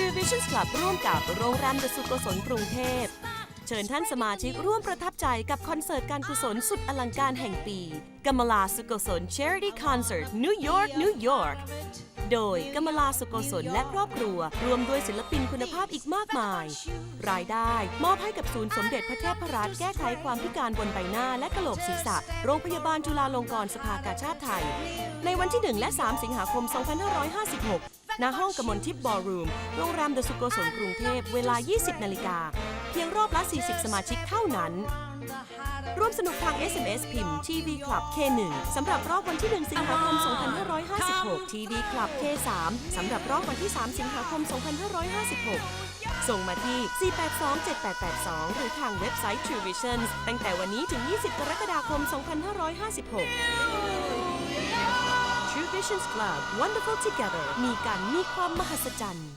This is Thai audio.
True Visions Club ร่วมกับโรงแรมเดอะสุโกศลกรุงเทพ เชิญท่านสมาชิกร่วมประทับใจกับคอนเสิร์ตการกุศลสุดอลังการแห่งปีกัมลาสุโกศล Charity Concert New York New York โดยกัมมลาสุโกศลและครอบครัว รวมด้วยศิลปินคุณภาพอีกมากมาย รายได้มอบให้กับศูนย์สมเด็จพระเทพรัตน์แก้ไขความพิการบนใบหน้าและกะโหลกศีรษะ โรงพยาบาลจุฬาลงกรณ์สภากาชาติไทย ในวันที่ 1 และ 3 สิงหาคม 2556 ณห้องกมลทิพย์บอลรูม โรงแรมเดอะสุโกศลกรุงเทพ เวลา 20 นาฬิกา เพียงรอบละ 40 สมาชิกเท่านั้น ร่วมสนุกทาง SMS พิมพ์ TV Club K1 สำหรับรอบวันที่ 1 สิงหาคม 2556 TV Club K3 สำหรับรอบวันที่ 3 สิงหาคม 2556 ส่งมาที่ 4827882 หรือทางเว็บไซต์ True Visions ตั้งแต่วันนี้ถึง 20 กรกฎาคม 2556 True Visions Club Wonderful Together มีกันมีความมหัศจรรย์